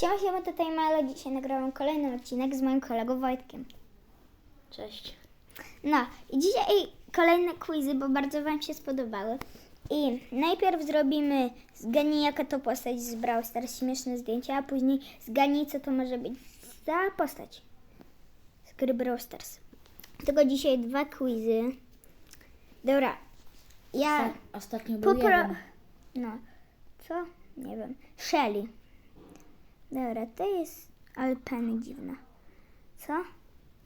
Siema, siema, tutaj Malo. Dzisiaj nagrałam kolejny odcinek z moim kolegą Wojtkiem. Cześć. No i dzisiaj kolejne quizy, bo bardzo Wam się spodobały. I najpierw zrobimy zgadnij jaka to postać z Brawl Stars, śmieszne zdjęcia, a później zgadnij co to może być za postać z gry Brawl Stars. Tylko dzisiaj dwa quizy. Dobra, ja... Ostatnio był Popro... jeden. No, co? Nie wiem. Shelly. Dobra, to jest... Ale penny dziwna. Co?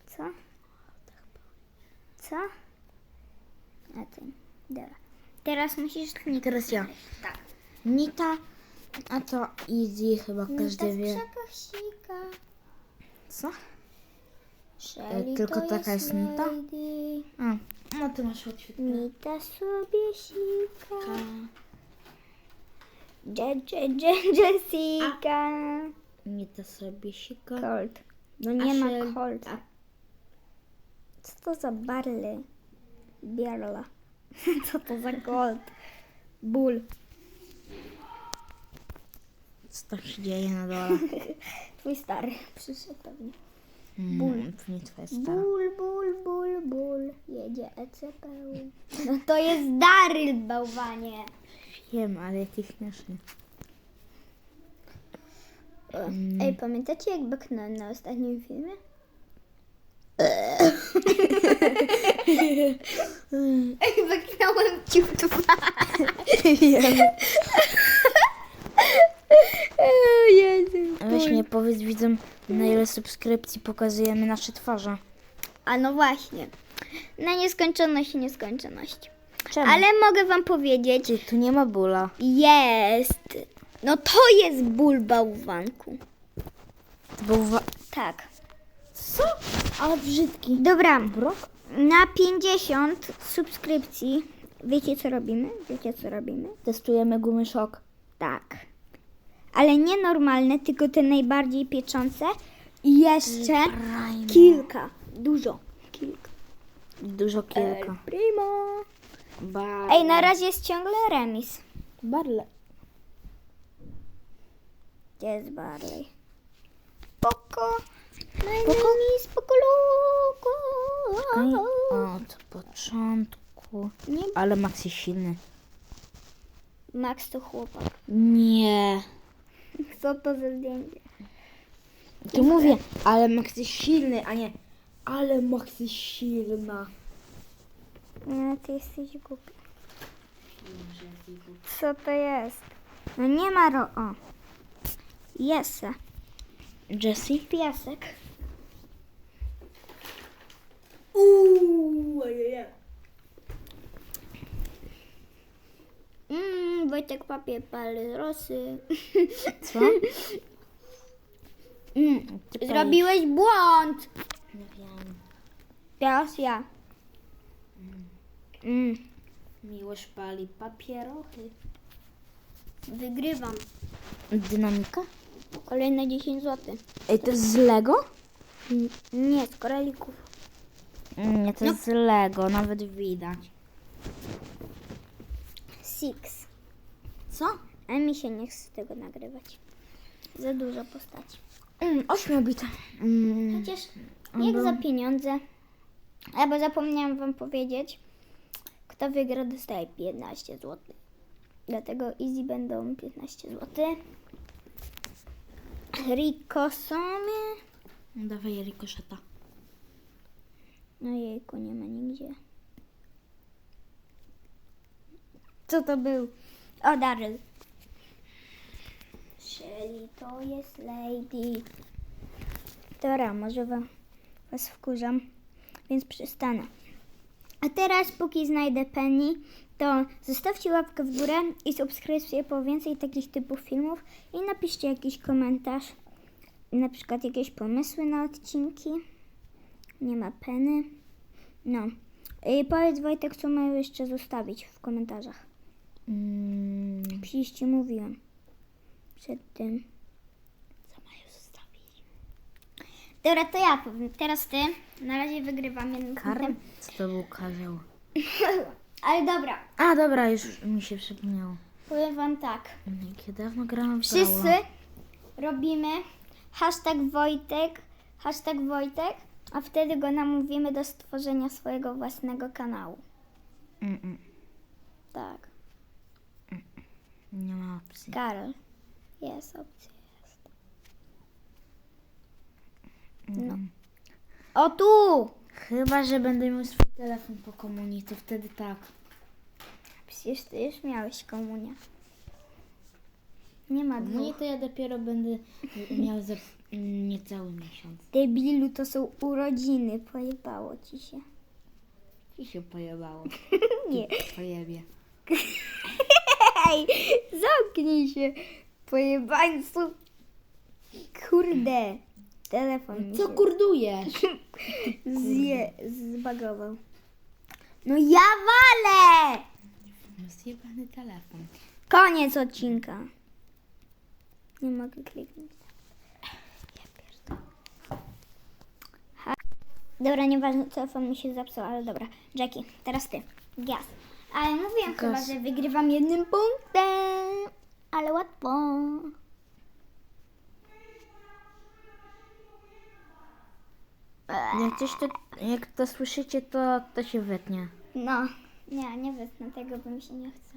Co? Co? A ty. Dobra. Teraz musisz kliknąć. Teraz ja. Tak. Nita, a to easy chyba każdy w wie. krzakach sika. Co? Shelly tylko to taka jest Nita? lady. A, no ty masz łatwiej. Nita sobie sika. Je, je, je, Jessica. Nita sobie sika. Colt. No nie ma Shell- Colt. a- Co to za Barley? Bierla. Co to za Colt? Bull. Co tak się dzieje na dole? Twój stary przyszedł pewnie. Mm, to nie twoja stara. Ból, ból, ból, ból. Jedzie E ECPU. No to jest Daryl, bałwanie. Wiem, ale jaki śmieszny. Ej, pamiętacie jak beknąłem na ostatnim filmie? Ej, beknąłem ci w twarz. Weź nie powiedz widzom, na ile subskrypcji pokazujemy nasze twarze. A no właśnie. Na nieskończoność i nieskończoność. Czemu? Ale mogę wam powiedzieć, Ty, tu nie ma bóla. jest. No to jest ból bałwanku. To był wa- Tak. Co? Ale brzydki. Dobra, Brok? na 50 subskrypcji. Wiecie co robimy? Wiecie co robimy? Testujemy gumy szok. Tak. Ale nie normalne, tylko te najbardziej pieczące. I jeszcze kilka. Dużo. Kilka. Dużo kilka. Primo. Bar- Ej, na razie jest ciągle remis. Barle. Gdzie jest Barley? Spoko. Najmniej spoko loko. Ej, Od początku. Nie, Ale Max jest silny. Max to chłopak. Nie. Co to za zdjęcie? Tu mówię, ale Max jest silny, a nie. Ale Max jest silna. Nie, ty jesteś głupi. Co to jest? No nie ma ro... O. Jest. Jessie? Piasek. Uuu, Mmm, Wojtek papier pal rosy. Co? Mm, Ty zrobiłeś błąd. Nie wiem. Teraz ja. Mm, Miłość pali papierochy. wygrywam. Dynamika? Kolejne 10 zł. Ej, to jest z Lego? Nie, z koralików. Nie, to jest z Lego, nawet widać. Six. Co? A mi się nie chce tego nagrywać. Za dużo postaci. Mm, ośmiobita. Mm. Chociaż jak Albo- za pieniądze. Albo zapomniałam wam powiedzieć, kto wygra dostaje 15 zł. Dlatego easy będą 15 zł. Rico sobie. Dawaj rikoszeta. No jejku, nie ma nigdzie. Co to był? O, Daryl. Shelly to jest lady. Dobra, może wam, was wkurzam, więc przestanę. A teraz, póki znajdę Penny, to zostawcie łapkę w górę i subskrypcję po więcej takich typów filmów i napiszcie jakiś komentarz, na przykład jakieś pomysły na odcinki. Nie ma peny. No. I powiedz Wojtek, co mają jeszcze zostawić w komentarzach. Mm. Przecież ci mówiłam. Przed tym. Co mają zostawić? Dobra, to ja powiem. Teraz ty. Na razie wygrywam Karl? punktem. Co to był karzeł? Ale dobra, A, dobra, już mi się przypomniało. powiem wam tak. Jak ja dawno grałam w Wszyscy robimy hashtag Wojtek, hashtag Wojtek, a wtedy go namówimy do stworzenia swojego własnego kanału. Mm-mm. Tak. Nie ma opcji. Karol. Jest opcja. Jest. No. O tu! Chyba, że będę miał swój telefon po komunii, to wtedy tak. Przecież ty już miałeś komunię. Nie ma Komunię dwóch. to ja dopiero będę miał za niecały miesiąc. Debilu, to są urodziny. Pojebało ci się. I się pojebało. Nie. Pojebie. Ej, zamknij się. Pojebańcu. Kurde. Telefon mi Co się kurdujesz? zje, zbagował. No ja walę! Zjebany telefon. Koniec odcinka. Nie mogę kliknąć. Ja pierdolę. Ha- Dobra, nieważne, telefon mi się zepsuł, ale dobra. Jackie, teraz ty. Gaz. Ale mówiłem chyba, Gaz. że wygrywam jednym punktem. Ale łatwo. Jak coś to, jak to słyszycie, to, to się wytnie. No, nie, nie wezmę tego, bo mi się nie chce.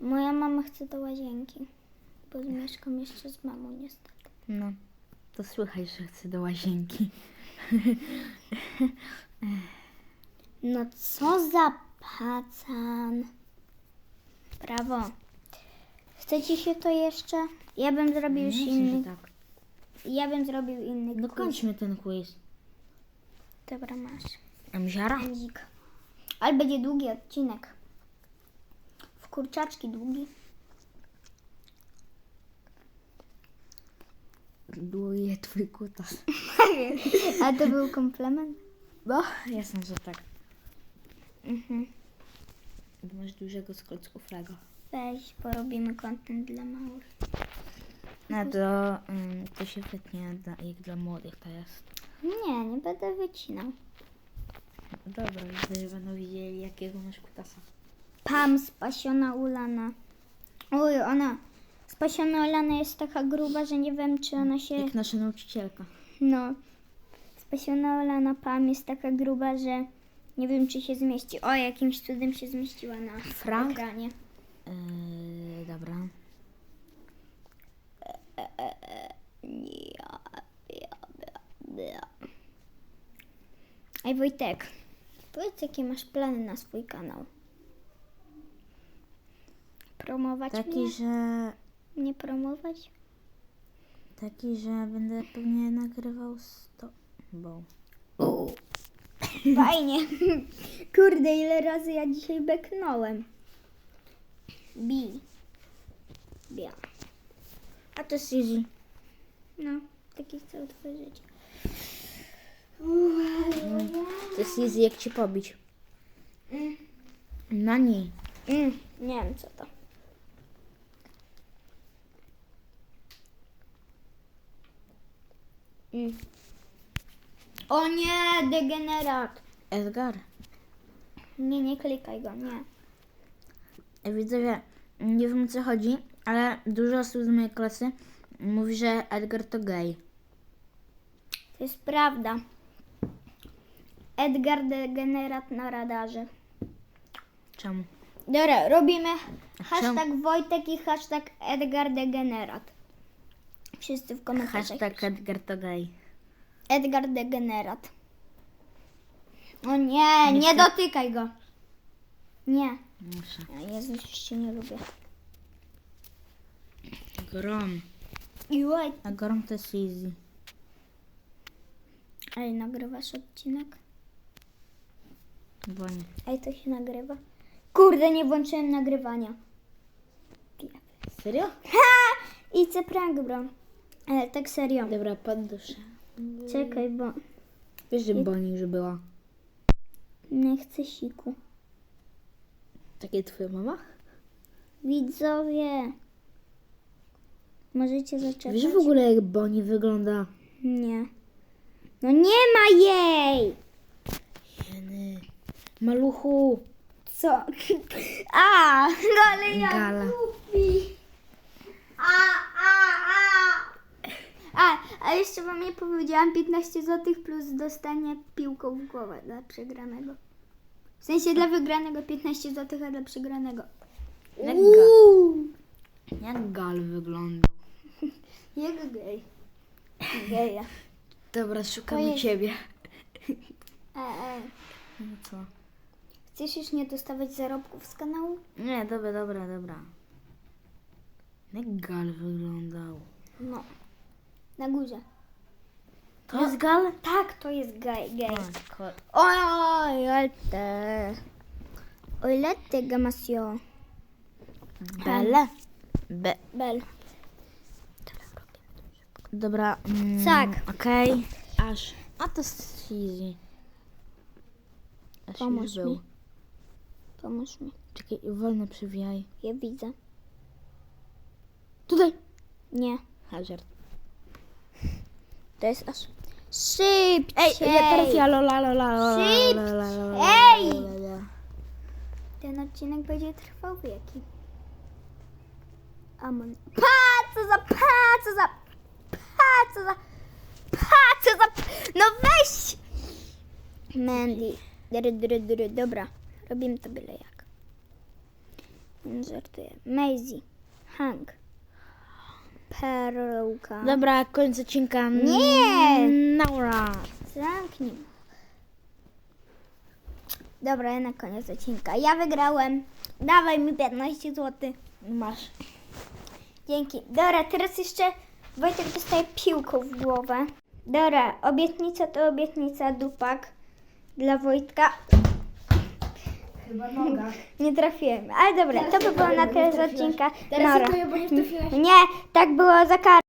Moja mama chce do łazienki, bo mieszkam jeszcze z mamą niestety. No, to słychać, że chcę do łazienki. No co za pacan. Brawo. Chcecie się to jeszcze? Ja bym zrobił już Myślę, inny. tak. Ja bym zrobił inny. No quiz. kończmy ten quiz. Dobra, masz. Mziara? Guzik. Ale będzie długi odcinek. W kurczaczki długi. Dłuje twój kutas. A to był komplement? No, jasne, że tak. Mhm. Bo masz dużego z klocków Lego. Weź, porobimy content dla małych. No to, ym, to się wytnie dla, jak dla młodych to jest. Nie, nie będę wycinał. Dobra, widzę, że będą widzieli jakiego masz kutasa. Pam spasiona Ulana. Oj, ona. Spasiona Ulana jest taka gruba, że nie wiem, czy ona się. Jak nasza nauczycielka. No. Spasiona Ulana Pam jest taka gruba, że nie wiem, czy się zmieści. O, jakimś cudem się zmieściła na Frank? ekranie. Yy, dobra. Ej, Wojtek. Powiedz, jakie masz plany na swój kanał? Promować mnie? Taki, że Nie promować? taki, że będę pewnie nagrywał z tobą. Fajnie. Kurde, ile razy ja dzisiaj beknąłem. Bi. Bia. A to jest easy. No, takie chcę otworzyć. To jest easy jak cię pobić. Na niej. Mm, nie wiem co to. Mm. O nie, degenerat. Edgar. Nie, nie klikaj go, nie. Widzowie, nie wiem o co chodzi, ale dużo osób z mojej klasy mówi, że Edgar to gej. To jest prawda. Edgar degenerat na radarze. Czemu? Dobra, robimy hashtag Wojtek i hashtag Edgar degenerat. Wszyscy w komentarzach. Hashtag Edgar to gej. Edgar degenerat. O nie, nie Niestety- dotykaj go. Nie. Muszę. Ja Jezus, już cię nie lubię. Grom. I A grom to jest easy. ale nagrywasz odcinek? Nie. Ej, to się nagrywa? Kurde, nie włączyłem nagrywania. Serio? Ha! I chcę prank, bro. Ale tak serio. Dobra, podduszę. Czekaj, bo Wiesz, że Bonnie już była. nie chcę siku. Takie twoja mama? Widzowie. Możecie zaczekać? Wiesz w ogóle jak Bonnie wygląda? Nie. No nie ma jej! Jeny. Maluchu. Co? A, no ale ja Gala. głupi. A, a, a. A, a jeszcze wam nie powiedziałam, 15 zł plus dostanie piłką w głowę dla przegranego. W sensie dla wygranego 15 zł, a dla przegranego. Jak Uuu, Jak gal wyglądał. jak gej. Geja. Dobra, szukamy ciebie. E, e. No co? Chcesz już nie dostawać zarobków z kanału? Nie, dobra, dobra, dobra. Jak gal wyglądał. No. Na górze. To jest gal? Tak, to jest gej. gej. Oj, olte. Oilette gamasio. Bele? Be. Bel. Dobra. Mm, Tak. Okej. Aż. A to jest easy. Aż Pomóż mi. Pomóż mi. Czekaj, wolno przywijaj. Ja widzę. Tutaj. Nie. A, żart. To jest aż szybciej. Ej, ja teraz ja lola lola lola Szybciej. lola, lola, Ej! lola, lola. Ten odcinek będzie trwał wieki. Amon. Pa, co za, pa, co za, pa, co za, pa, co za, no weź! Mandy. Dry, dry, dry. Dobra, robimy to byle jak. Nie Żartuję. Maisie. Hank. Perełka. Dobra, koniec odcinka. Nie! Naura. Zamknij. Dobra, ja na koniec odcinka. Ja wygrałem. Dawaj mi 15 zł. Masz. Dzięki. Dobra, teraz jeszcze Wojtek dostaje piłką w głowę. Dobra, obietnica to obietnica dupak dla Wojtka. Chyba noga. Nie trafiłem, ale dobra, to by było na tyle z odcinka. Teraz Nora. dziękuję, bo nie trafiłaś. Nie, tak było za karę.